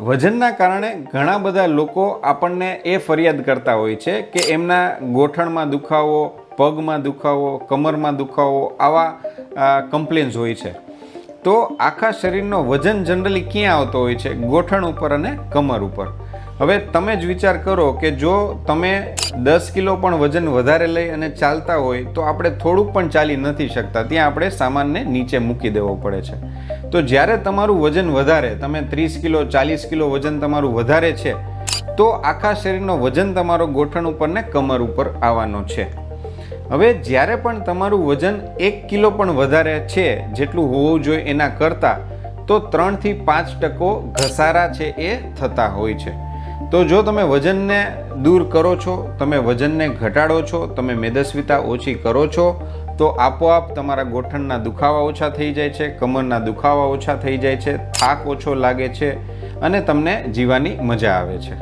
વજનના કારણે ઘણા બધા લોકો આપણને એ ફરિયાદ કરતા હોય છે કે એમના ગોઠણમાં દુખાવો, પગમાં દુખાવો, કમરમાં દુખાવો આવા કમ્પ્લેન્સ હોય છે. તો આખા શરીરનો વજન જનરલી ક્યાં આવતો હોય છે? ગોઠણ ઉપર અને કમર ઉપર. હવે તમે જ વિચાર કરો કે જો તમે દસ કિલો પણ વજન વધારે લઈ અને ચાલતા હોય, તો આપણે થોડુંક પણ ચાલી નથી શકતા. ત્યાં આપણે સામાનને નીચે મૂકી દેવો પડે છે. તો જ્યારે તમારું વજન વધારે, તમે ત્રીસ કિલો, ચાલીસ કિલો વજન તમારું વધારે છે, તો આખા શરીરનો વજન તમારો ગોઠણ ઉપર ને કમર ઉપર આવવાનો છે. હવે જ્યારે પણ તમારું વજન એક કિલો પણ વધારે છે, જેટલું હોવું જોઈએ એના કરતાં, તો ત્રણથી પાંચ ટકો ઘસારા છે એ થતા હોય છે. તો જો તમે વજનને દૂર કરો છો, તમે વજનને ઘટાડો છો, તમે મેદસ્વીતા ઓછી કરો છો, તો આપોઆપ તમારા ગોઠણના દુખાવા ઓછા થઈ જાય છે, કમરના દુખાવા ઓછા થઈ જાય છે, થાક ઓછો લાગે છે અને તમને જીવાની મજા આવે છે.